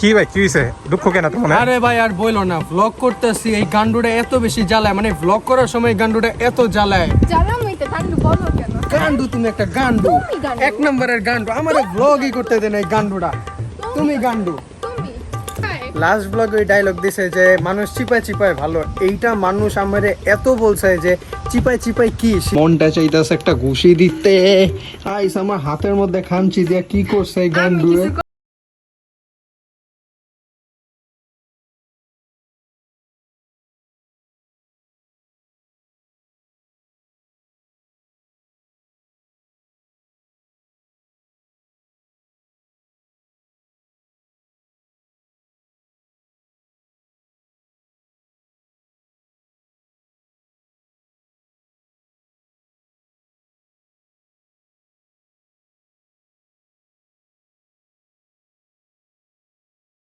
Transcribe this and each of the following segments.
কি ভাই কি হয়েছে দুঃখ কেন তোমার আরে ভাই আর বইলো না। ভ্লগ করতেছি এই গান্ডুটা এত বেশি জ্বালায়। মানে ভ্লগ করার সময় গান্ডুটা এত জ্বালায়। গান্ডু বলো কেন? গান্ডু তুমি একটা গান্ডু। এক নম্বরের গান্ডু। আমার ভ্লগই করতে দেন এই গান্ডুটা। তুমি গান্ডু। লাস্ট ব্লগ ওই ডায়লগ দিছে যে মানুষ চিপায় চিপায় ভালো। এইটা মানুষ আমারে এত বলছে যে চিপায় চিপায় কি? মনটা চাইতেছে একটা ঘুষি দিতে। আইস আমার হাতের মধ্যে খামচি দিয়া কি করছে এই গান্ডু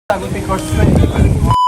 আমি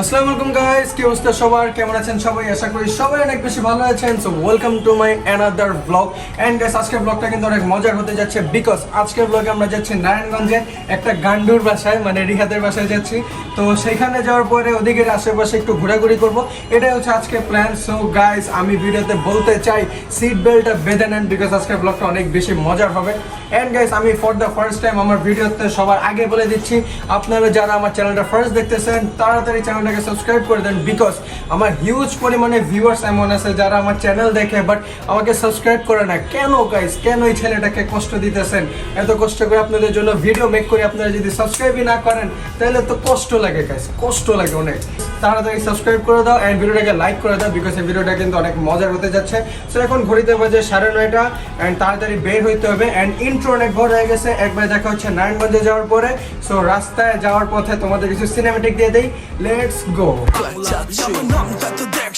আসসালামু আলাইকুম গাইস কি অবস্থা সবার? কেমন আছেন সবাই? আশা করি সবাই অনেক বেশি ভালো আছেন। So welcome to my another blog and guys আজকের ব্লগটা কিন্তু অনেক মজার হতে যাচ্ছে বিকজ আজকের ব্লগে আমরা যাচ্ছি নারায়ণগঞ্জে একটা গান্ডুর বাসায় মানে রিহাদের বাসায় যাচ্ছি। তো সেখানে যাওয়ার পরে ওদিকের আশেপাশে একটু ঘোরাঘুরি করব। এটাই হচ্ছে আজকে প্ল্যান সো গাইস আমি ভিডিওতে বলতে চাই সিট বেল্টটা বেঁধে নেন বিকজ আজকের ব্লগটা অনেক বেশি মজার হবে। এন্ড গাইস আমি ফর দ্য ফার্স্ট টাইম আমার ভিডিওতে সবার আগে বলে দিচ্ছি, আপনারা যারা আমার চ্যানেলটা ফার্স্ট দেখতেছেন, তাড়াতাড়ি চ্যানেলটাকে সাবস্ক্রাইব করে দেন বিকজ আমার হিউজ পরিমাণে ভিউয়ার্স এমন আছে যারা আমার চ্যানেল দেখে বাট আমাকে সাবস্ক্রাইব করে না। কেন গাইস কেন এই ছেলেটাকে কষ্ট দিতেছেন? এত কষ্ট করে আপনাদের জন্য ভিডিও মেক করে আপনারা যদি সাবস্ক্রাইবই না করেন, তাহলে তো কষ্ট লাগে গাইস কষ্ট লাগে অনেক। তাড়াতাড়ি সাবস্ক্রাইব করে দাও অ্যান্ড ভিডিওটাকে লাইক করে দাও বিকজ এই ভিডিওটা কিন্তু অনেক মজার হতে যাচ্ছে। সো এখন ঘড়িতে বাজে সাড়ে নয়টা অ্যান্ড তাড়াতাড়ি বের হইতে হবে অ্যান্ড ইন্ট্রো অনেক বড় হয়ে গেছে। একবার দেখা হচ্ছে নারায়ণগঞ্জে যাওয়ার পরে। সো রাস্তায় যাওয়ার পথে তোমাদের কিছু সিনেমেটিক দিয়ে দেই। লেটস গো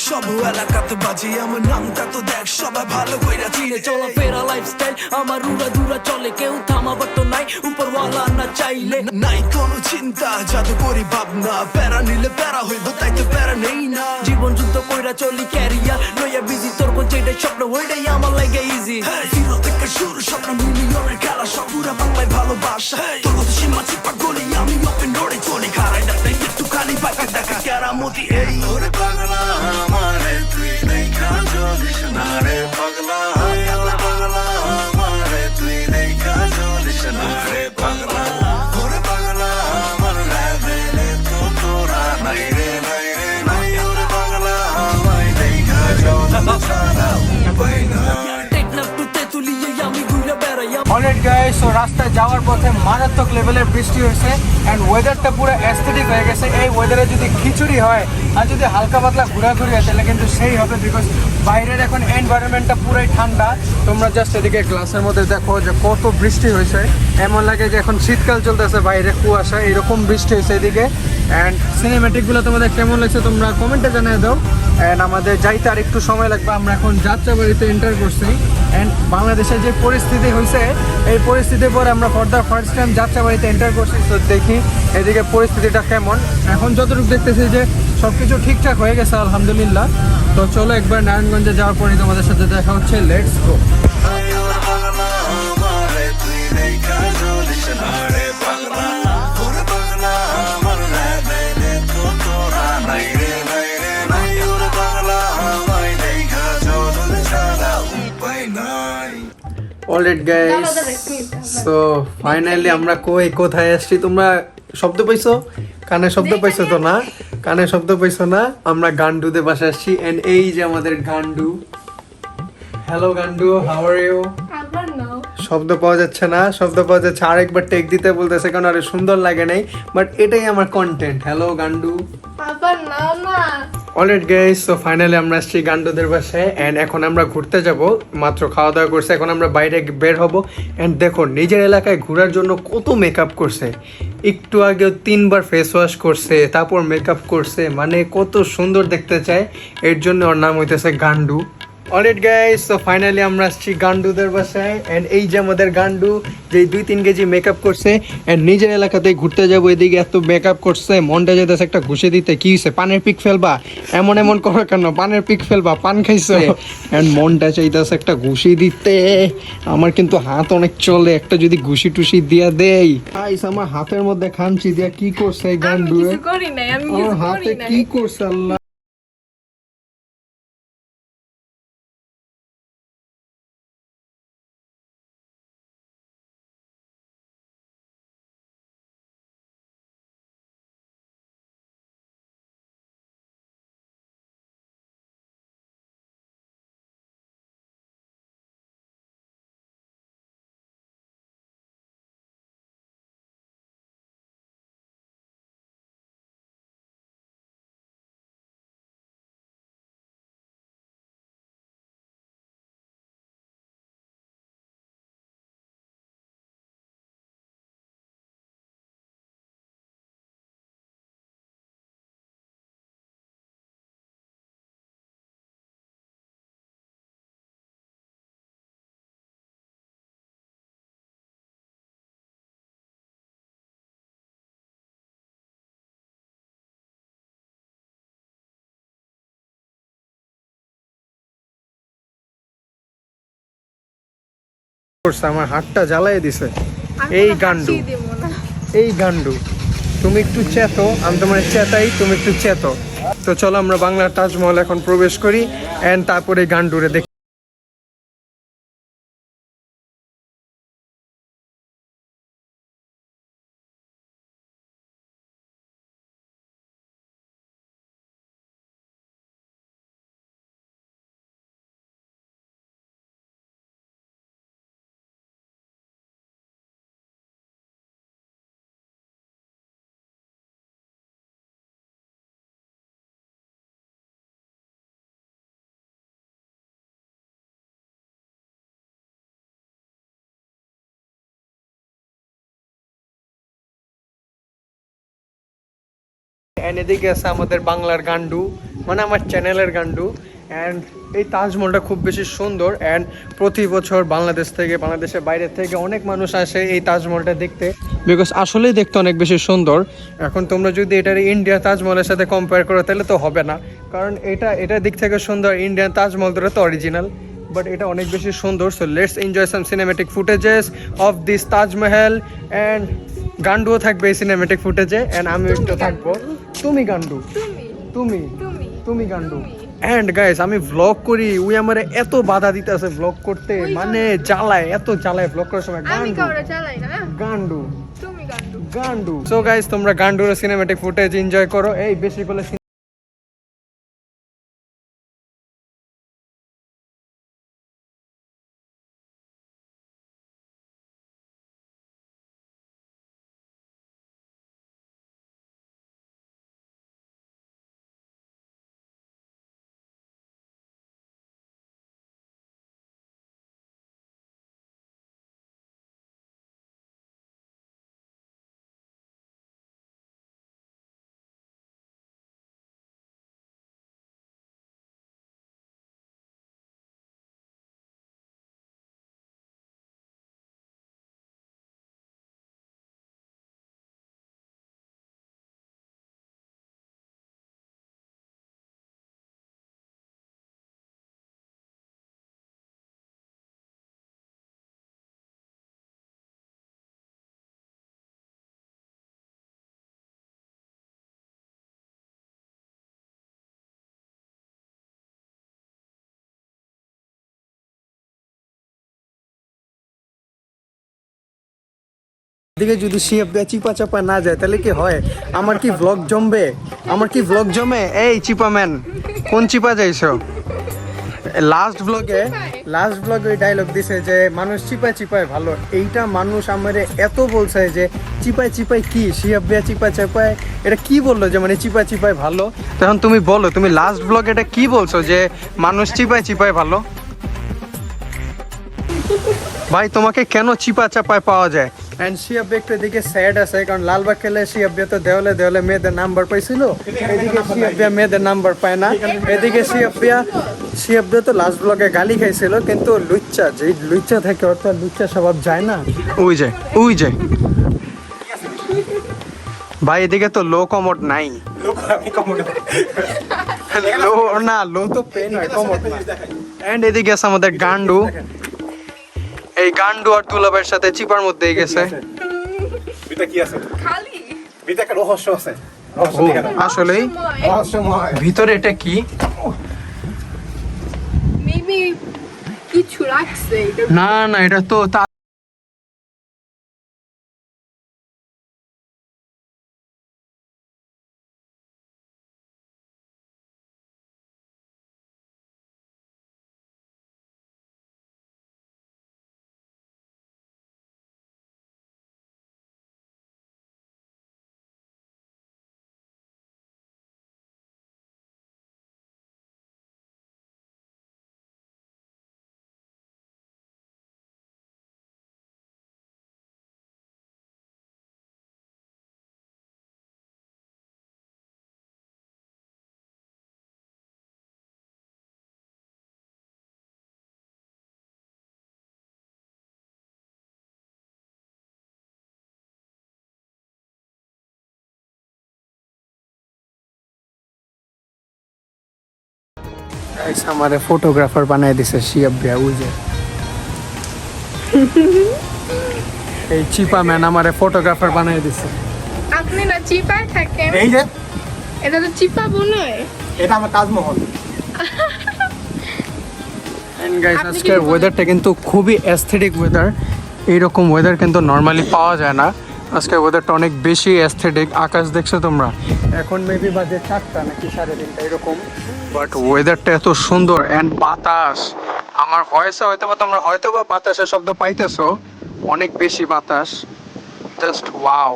আমার নামটা তো সব এলাকাতে বাজি আমার নামটা তো দেখ সবাই ভালো কইরা চিনে। চলা ফেরা লাইফস্টাইল আমার উড়া দুরা চলে কেউ থামাবার তো নাই উপরওয়ালা না চাইলে। নাই কোনো চিন্তা জাদু করি ভাবনা প্যারা নিলে প্যারা হইব তাই তো প্যারা নেই না। জীবন যুদ্ধ কইরা চলি ক্যারিয়ার নইয়া বিজি তোর কোন যেটাই স্বপ্ন ওইটাই আমার লাগে ইজি হিরো থেকে শুরু স্বপ্ন মিলিয়নের খেলা সব পুরা বাংলায় ভালোবাসা। তোর মতো সীমা চিপা গলি আমি ওপেন রোডে চলি। খারাই ডাক্তার একটু খালি বাকি দেখা কেরামতি এই। ওরে পাগলা সো রাস্তায় যাওয়ার পথে মারাত্মক লেভেলের বৃষ্টি হয়েছে অ্যান্ড ওয়েদারটা পুরো অ্যাস্থেটিক হয়ে গেছে। এই ওয়েদারে যদি খিচুড়ি হয় আর যদি হালকা পাতলা ঘোরাঘুরি হয়, তাহলে কিন্তু সেই হবে বিকজ বাইরের এখন এনভায়রনমেন্টটা পুরাই ঠান্ডা। তোমরা জাস্ট এদিকে গ্লাসের মধ্যে দেখো যে কত বৃষ্টি হয়েছে। এমন লাগে যে এখন শীতকাল চলতেছে, বাইরে কুয়াশা, এরকম বৃষ্টি হয়েছে এদিকে। অ্যান্ড সিনেমেটিকগুলো তোমাদের কেমন লাগছে তোমরা কমেন্টে জানিয়ে দাও। অ্যান্ড আমাদের যাইতে আর একটু সময় লাগবে, আমরা এখন যাত্রা বাড়িতে এন্টার করছি। অ্যান্ড বাংলাদেশের যে পরিস্থিতি হয়েছে, এই পরিস্থিতির পরে আমরা ফর দ্য ফার্স্ট টাইম যাত্রাবাড়িতে এন্টার করছি। তো দেখি এদিকে পরিস্থিতিটা কেমন। এখন যতটুকু দেখতেছি যে সব কিছু ঠিকঠাক হয়ে গেছে, আলহামদুলিল্লাহ। তো চলো একবার নারায়ণগঞ্জে যাওয়ার পরে তোমাদের সাথে দেখা হচ্ছে। লেটস গো গাইস ফাইনালি আমরা কই কোথায় আসছি? তোমরা শব্দ পাইছো? কানে শব্দ পাইছো তো না? কানে শব্দ পাইছো না? আমরা গান্ডুতে বাসা আসছি। এন্ড এই যে আমাদের গান্ডু। হ্যালো গান্ডু হাউ আর ইউ শব্দ পাওয়া যাচ্ছে না শব্দ পাওয়া যাচ্ছে। আরেকবার টেক দিতে বলতেছে কারণ আরে সুন্দর লাগে নাই। বাট এটাই আমার কন্টেন্ট হ্যালো গান্ডু। অলরেড গাইস সো ফাইনালি আমরা আসছি গান্ডুদের বাসায়। অ্যান্ড এখন আমরা ঘুরতে যাব। মাত্র খাওয়া দাওয়া করছে। এখন আমরা বাইরে বের হব। অ্যান্ড দেখো নিজের এলাকায় ঘোরার জন্য কত মেকআপ করছে। একটু আগেও তিনবার ফেস ওয়াশ করছে, তারপর মেকআপ করছে মানে কত সুন্দর দেখতে চায়। এর জন্য ওর নাম হইতেছে গান্ডু। অলরেড গাইস তো ফাইনালি আমরা আসছি গান্ডুদের বাসায় এন্ড এই যে আমাদের গান্ডু যে দুই তিন কেজি মেকআপ করছে এন্ড নিজের এলাকাতে ঘুরতে যাব এদিকে এত মেকআপ করছে মনটা যেতেছে একটা ঘুষে দিতে কি হয়েছে পানের পিক ফেলবা? এমন এমন করো কেন? পানের পিক ফেলবা পান খাইছে? এন্ড মনটা চাইতেছে একটা ঘুষি দিতে। আমার কিন্তু হাত অনেক চলে একটা যদি ঘুষি টুসি দিয়া দেই। আইস আমার হাতের মধ্যে খানচি দিয়া কি করছে গান্ডু করি হাতে কি করছে আল্লাহ? আমার হাতটা জ্বালাই দিছে। এই গান্ডু। এই গান্ডু। তুমি একটু চেতো আমি তোমার চেতাই তুমি একটু চেতো। তো চলো আমরা বাংলার তাজমহল এখন প্রবেশ করি এন্ড তারপরে গান্ডুরে দেখি এন্ড এদিকে আছে আমাদের বাংলার গান্ডু মানে আমার চ্যানেলের গান্ডু। অ্যান্ড এই তাজমহলটা খুব বেশি সুন্দর। অ্যান্ড প্রতি বছর বাংলাদেশ থেকে, বাংলাদেশের বাইরে থেকে অনেক মানুষ আসে এই তাজমহলটা দেখতে। বিকজ আসলেই দেখতে অনেক বেশি সুন্দর। এখন তোমরা যদি এটার ইন্ডিয়া তাজমহলের সাথে কম্পেয়ার করো, তাহলে তো হবে না। কারণ এটা এটার দিক থেকে সুন্দর ইন্ডিয়ান তাজমহল তো অরিজিনাল বাট এটা অনেক বেশি সুন্দর। So let's enjoy some cinematic footages of this Taj Mahal and গান্ডুও থাকবে এই সিনেমেটিক ফুটেজে অ্যান্ড আমি একটু থাকব। তুমি গান্ডু। তুমি। তুমি। গান্ডু। এন্ড গাইস আমি ভ্লগ করি উই আমারে এত বাধা দিতে আছে ভ্লগ করতে। মানে জ্বালায় এত জ্বালায় ভ্লগ করার সময় আমি গান্ডু। কাউরে চালাই না। গান্ডু। তুমি গান্ডু। গান্ডু। সো গাইস তোমরা গান্ডুর সিনেমেটিক ফুটেজ এনজয় করো। এই বেশি করে দিকে যদি শিপ দেয়, চিপা চাপা না যায়, তাহলে কি হয়? আমার কি ভ্লগ জমবে? আমার কি ভ্লগ জমে? এই চিপা ম্যান কোন চিপা যাইছো লাস্ট ব্লগে লাস্ট ব্লগে ওই ডায়লগ দিছে যে, মানুষ চিপায় চিপায় ভালো। এইটা মানুষ আমারে এত বলছে যে, চিপায় চিপায় কি? শিয়াব দেয়া চিপা চাপায়? এটা কি বলল যে মানে চিপায় চিপায় ভালো? তখন তুমি বলো, তুমি লাস্ট ব্লগে এটা কি বলছো যে, মানুষ চিপায় চিপায় ভালো? ভাই, তোমাকে কেন চিপা চাপায় পাওয়া যায়? অ্যান্ড শিয়াব্বে একটু এদিকে স্যাড আছে, কারণ লালবাগ খেলে শিয়াব্বে তো দেওয়ালে দেওয়ালে মেয়েদের নাম্বার পাইছিল। এদিকে শিয়াব্বিয়া মেয়েদের নাম্বার পায় না। এদিকে শিয়াব্বিয়া শিয়াব্বে তো লাস্ট ব্লগে গালি খাইছিল, কিন্তু লুচ্চা, যে লুচ্চা থাকে তো লুচ্চা স্বভাব যায় না। ওই যে ওই যে। ভাই, এদিকে তো লো কমোড নাই। লো না লো তো পেন হয় কমোড না। এদিকে আছে আমাদের গান্ডু। এই গান্ডু আর দুলাবের সাথে চিপার মধ্যেই গেছে। ভিতরে কি আছে? খালি। একটা রহস্য আছে। আসলেই? ভিতরে এটা কি? না না এটা তো আমারে ফটোগ্রাফার বানাই দিছে শিয়াব ভাইয়া ওই যে। এই চিপা ম্যান আমারে ফটোগ্রাফার বানাই দিছে। আপনি না চিপায় থাকেন? এই যে। এটা তো চিপা নয় এটা আমার তাজমহল। এন্ড গাইস আজকের ওয়েদারটা কিন্তু খুবই অ্যাস্থেটিক ওয়েদার এইরকম ওয়েদার কিন্তু নর্মালি পাওয়া যায় না। আজকের ওয়েদারটা অনেক বেশি অ্যাস্থেটিক আকাশ দেখছ তোমরা? এখন মেবি বাজে চারটা নাকি সাড়ে তিনটা এরকম। বাট ওয়েদারটা এত সুন্দর অ্যান্ড বাতাস। আমার ভয়েসে হয়তো বা তোমরা হয়তো বা বাতাসের শব্দ পাইতেছো অনেক বেশি বাতাস। জাস্ট ওয়াও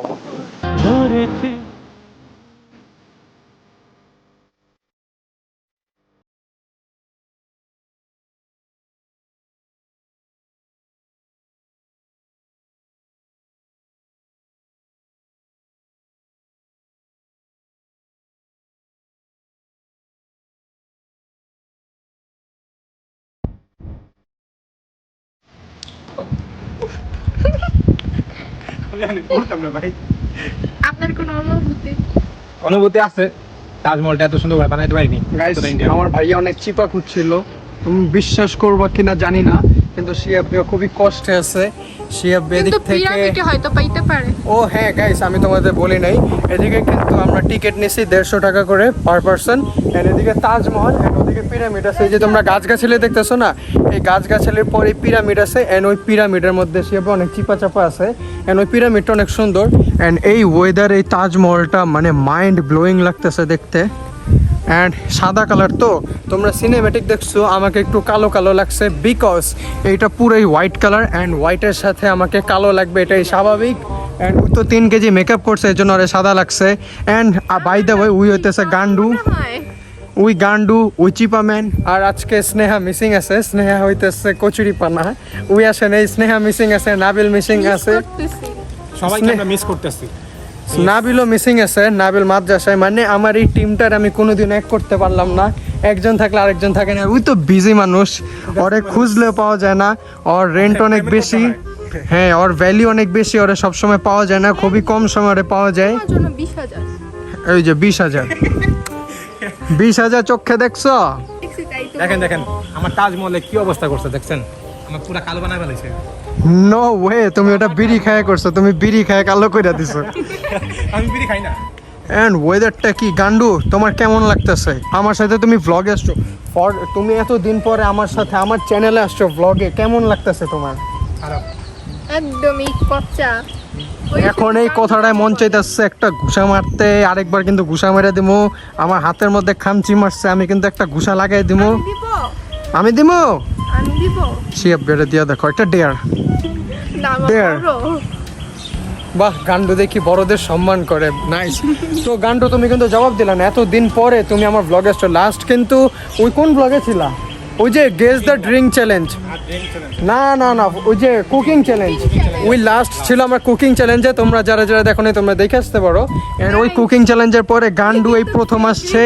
আমি না ভাই। আপনার কোনো অনুভূতি? অনুভূতি আছে। তাজমহলটা এত সুন্দর করে বানাইতে পারিনি। আমার ভাইয়া অনেক চিপা খুঁজছিল তুমি বিশ্বাস করবা কিনা জানি না। কিন্তু শিয়াব খুবই কষ্টে আছে। শিয়াব এদিক থেকে পিরামিডে হয়তো পাইতে পারে। ও হ্যাঁ গাইস আমি তোমাদের বলি নাই। এদিকে কিন্তু আমরা টিকিট নিছি দেড়শো টাকা করে পার পার্সন এন্ড এদিকে তাজমহল এন্ড ওদিকে পিরামিড আছে। যে তোমরা গাছগাছালি দেখতেছো না? এই গাছগাছালির পরে পিরামিড আছে এন্ড ওই পিরামিডের মধ্যে শিয়াবে অনেক চিপা চাপা আছে। এন্ড ওই পিরামিডটা অনেক সুন্দর। এন্ড এই ওয়েদার এই তাজমহলটা মানে মাইন্ড ব্লোয়িং লাগতেছে দেখতে। অ্যান্ড সাদা কালার তো। তোমরা সিনেমেটিক দেখছ আমাকে একটু কালো কালো লাগছে বিকজ এইটা পুরোই হোয়াইট কালার অ্যান্ড হোয়াইটের সাথে আমাকে কালো লাগবে এটাই স্বাভাবিক। অ্যান্ড ও তো তিন কেজি মেকআপ করছে এই জন্য ওরে সাদা লাগছে। And by the way we হইতেছে গান্ডু। উই গান্ডু উই চিপাম্যান। আর আজকে স্নেহা মিসিং আছে স্নেহা হইতেছে কচুরি পানা উই আসে নেই স্নেহা মিসিং আছে নাবিল মিসিং আছে। সবাইকে আমরা মিস করতেছি। নাবিলও মিসিং আছে নাবিল মাদ্রাসায়। মানে আমার এই টিমটার আমি কোনোদিন এক করতে পারলাম না। একজন থাকলে আরেকজন থাকে না। ওই তো বিজি মানুষ। ওরে খুঁজলেও পাওয়া যায় না। ওর রেন্ট অনেক বেশি। হ্যাঁ। ওর ভ্যালু অনেক বেশি। ওরে সবসময় পাওয়া যায় না। খুবই কম সময় ওরে পাওয়া যায়। এই যে বিশ হাজার। বিশ হাজার চোখে দেখছ? দেখেন দেখেন। আমার তাজমহলে কি অবস্থা করছে দেখছেন? আমার পুরা কালো বানায় ফেলেছে। নো ওয়ে তুমি ওটা বিড়ি খায় করছ তুমি বিড়ি খায় কালো করে দিছো। আমি বিড়ি খাই না। এন্ড ওয়েদারটা কি গান্ডু? তোমার কেমন লাগতেছে? আমার সাথে তুমি ভ্লগে আসছো। ফর তুমি এত দিন পরে আমার সাথে আমার চ্যানেলে আসছো ভ্লগে কেমন লাগতেছে তোমার? খারাপ। একদমই পচা এখন এই কথাটাই মন চাইতেছে একটা ঘুষা মারতে আরেকবার কিন্তু ঘুষা মেরে দিমু। আমার হাতের মধ্যে খামচি মারছে আমি কিন্তু একটা ঘুষা লাগাই দিমু। আমি দিমু আমি দিব শিয়াব বেড়ে দিয়া দেখো একটা ডেয়ার. বড়। বাহ গান্ডু দেখি বড়দের সম্মান করে নাইস তো গান্ডু তুমি কিন্তু জবাব দিলা না এতদিন পরে তুমি আমার ব্লগে আসছো লাস্ট কিন্তু ওই কোন ব্লগে ছিলা? ওই যে গেস দ্য ড্রিঙ্ক চ্যালেঞ্জ না না না ওই যে কুকিং চ্যালেঞ্জ ওই লাস্ট ছিল আমার কুকিং চ্যালেঞ্জে তোমরা যারা যারা দেখো নাই তোমরা দেখে আসতে পারো। এন্ড ওই কুকিং চ্যালেঞ্জের পরে গান্ডু এই প্রথম আসছে।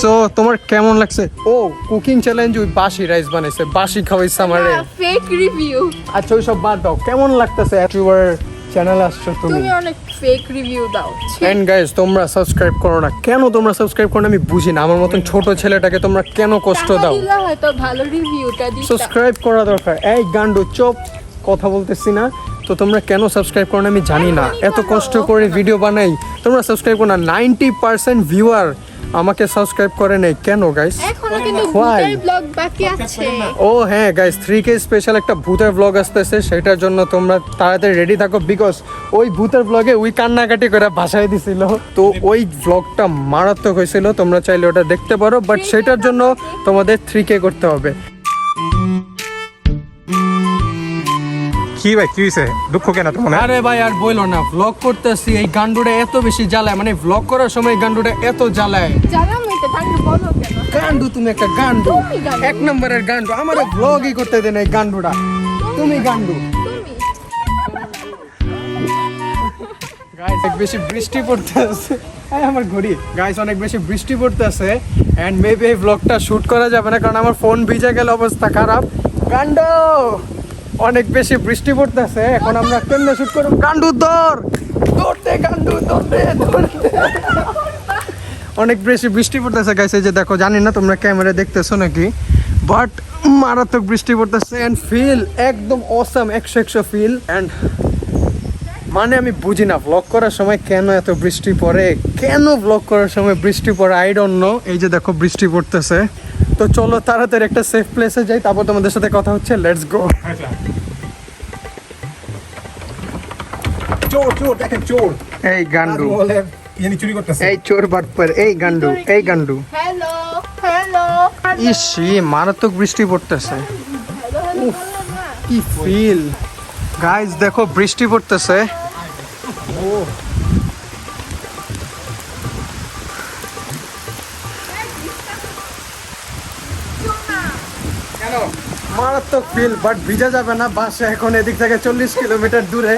সো তোমার কেমন লাগছে? ও কুকিং চ্যালেঞ্জ ওই বাসি রাইস বানাইছে বাসি খাওয়াইছে আমারে। না, fake review। আচ্ছা ওই সব বাদ দাও। কেমন লাগতেছে ইউটিউবার চ্যানেল আসছো তুমি। তুমি অনেক fake review দাও। এন্ড গাইস তোমরা সাবস্ক্রাইব করো না। কেন তোমরা সাবস্ক্রাইব করো না? আমি বুঝি না। আমার মতন ছোট ছেলেটাকে তোমরা কেন কষ্ট দাও? হয়তো ভালো রিভিউটা দিতাম। সাবস্ক্রাইব করা দরকার। এই গান্ডু চোপ। কথা বলতেছি না। তো তোমরা কেন সাবস্ক্রাইব করো না? আমি জানি না। এত কষ্ট করে ভিডিও বানাই। তোমরা সাবস্ক্রাইব করো না। নাইনটি পার্সেন্ট ভিউয়ার আমাকে সাবস্ক্রাইব করে নেই। কেন গাইস এখনও কিন্তু ভূতের ব্লগ বাকি আছে। ও হ্যাঁ গাইস থ্রি কে স্পেশাল একটা ভূতের ব্লগ আসতেছে। সেটার জন্য তোমরা তাড়াতাড়ি রেডি থাকো বিকজ ওই ভূতের ব্লগে ওই কান্নাকাটি করে ভাষায় দিছিল। তো ওই ব্লগটা মারাত্মক হয়েছিল। তোমরা চাইলে ওটা দেখতে পারো বাট সেটার জন্য তোমাদের থ্রি কে করতে হবে। কি ভাই কি হয়েছে দুঃখ কেন তোমার? আরে ভাই আর বইলো না ভ্লগ করতেছি এই গান্ডুটা এত বেশি জ্বালায় মানে ভ্লগ করার সময় গান্ডুটা এত জ্বালায়। গান্ডু তুমি একটা গান্ডু। এক নম্বরের গান্ডু আমার ভ্লগই করতে দেন এই গান্ডুটা। তুমি। গান্ডু। গাইস অনেক বেশি বৃষ্টি পড়তেছে। আমার ঘড়ি। গাইস অনেক বেশি বৃষ্টি পড়তেছে এন্ড মেবি এই ব্লগটা শুট করা যাবে না কারণ আমার ফোন ভিজে গেলে অবস্থা খারাপ। গান্ডু! অনেক বেশি বৃষ্টি পড়তেছে, এখন আমরা কেমনে শুট করব? গান্ডু দর! দৌড়তে গান্ডু দৌড়তে অনেক বেশি বৃষ্টি পড়তেছে এই যে দেখো, জানি না তোমরা ক্যামেরা দেখতেছো নাকি বাট মারাত্মক বৃষ্টি পড়তেছে এন্ড ফিল একদম অসাম একশো একশো ফিল এন্ড মানে আমি বুঝি না ব্লগ করার সময় কেন এত বৃষ্টি পড়ে? কেন ব্লগ করার সময় বৃষ্টি পড়ে? আই ডোন্ট নো এই যে দেখো, বৃষ্টি পড়তেছে। তো চলো তাড়াতাড়ি একটা সেফ প্লেসে যাই, তারপর তোমাদের সাথে কথা হচ্ছে লেটস গো চোর চোর দেখেন চোর। এই গান্ডু। ইনি চুরি করতেছে। এই চোর বাটপার এই গান্ডু এই গান্ডু। হ্যালো হ্যালো ইসি মারাত্মক বৃষ্টি পড়তেছে। কি ফিল গাইস দেখো বৃষ্টি পড়তেছে। মারাত্মক ফিল বাট ভিজা যাবে না। বাসে এখন এদিক থেকে চল্লিশ কিলোমিটার দূরে।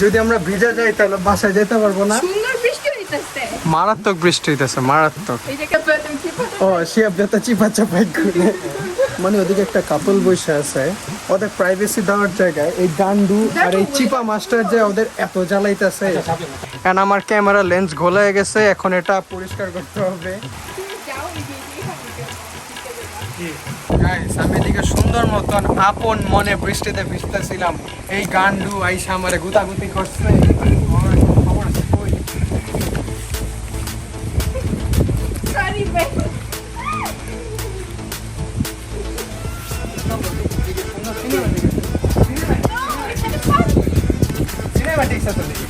যদি আমরা ভিজা যাই তাহলে বাসায় যেতে পারব না। সুন্দর বৃষ্টি হইতেছে। মারাত্মক বৃষ্টি হইতেছে মারাত্মক। ও শিয়াব যেতে চিপা চাপাই করে। মানে ওদিকে একটা কাপল বসে আছে। ওদের প্রাইভেসি দেওয়ার জায়গায় এই গান্ডু আর এই চিপা মাস্টার যে ওদের এত জ্বালাইতেছে। কারণ আমার ক্যামেরা লেন্স ঘোলা গেছে এখন এটা পরিষ্কার করতে হবে। আমি এদিকে সুন্দর মতন আপন মনে বৃষ্টিতে ভিজতেছিলাম এই গান্ডু আইসা আমারে গুতাগুতি করছে আছে দেখি।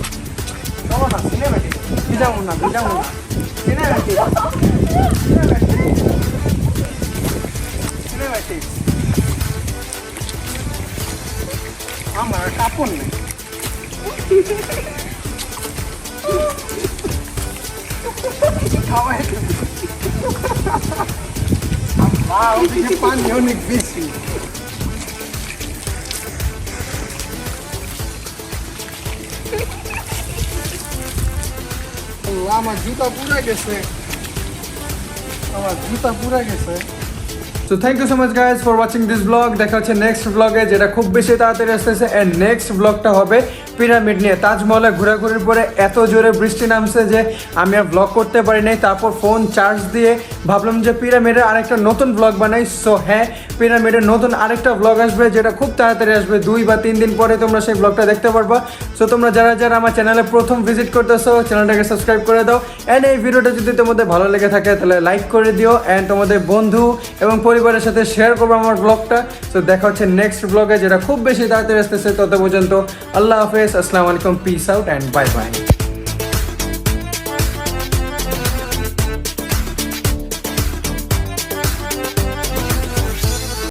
চলো না, cinematics। ভিজাবো না, ভিজাবো না। কাপড় নেই। পানি অনেক বেশি। আমার জুতা পুরা গেছে। আমার জুতা পুরা গেছে। So thank you so much guys for watching this blog দেখা হচ্ছে নেক্সট ব্লগে যেটা খুব বেশি তাড়াতাড়ি আসতেছে অ্যান্ড নেক্সট ব্লগটা হবে পিরামিড নিয়ে তাজমহলে ঘোরাঘুরির পরে এত জোরে বৃষ্টি নামছে যে আমি আর ব্লগ করতে পারি নাই তারপর ফোন চার্জ দিয়ে ভাবলাম যে পিরামিডের আরেকটা নতুন ব্লগ বানাই। সো হ্যাঁ পিরামিডের নতুন আরেকটা ব্লগ আসবে যেটা খুব তাড়াতাড়ি আসবে। দুই বা তিন দিন পরে তোমরা সেই ব্লগটা দেখতে পারবা। সো তোমরা যারা যারা আমার চ্যানেলে প্রথম ভিজিট করতেছো চ্যানেলটাকে সাবস্ক্রাইব করে দাও। অ্যান্ড এই ভিডিওটা যদি তোমাদের ভালো লেগে থাকে, তাহলে লাইক করে দিও। অ্যান্ড তোমাদের বন্ধু এবং পরিবারের সাথে শেয়ার করব আমার ব্লগটা তো দেখা হচ্ছে নেক্সট ব্লগে যেটা খুব বেশি তাড়াতাড়ি আসতেছে তত পর্যন্ত। আল্লাহ হাফেজ। আসসালামু আলাইকুম peace out and bye bye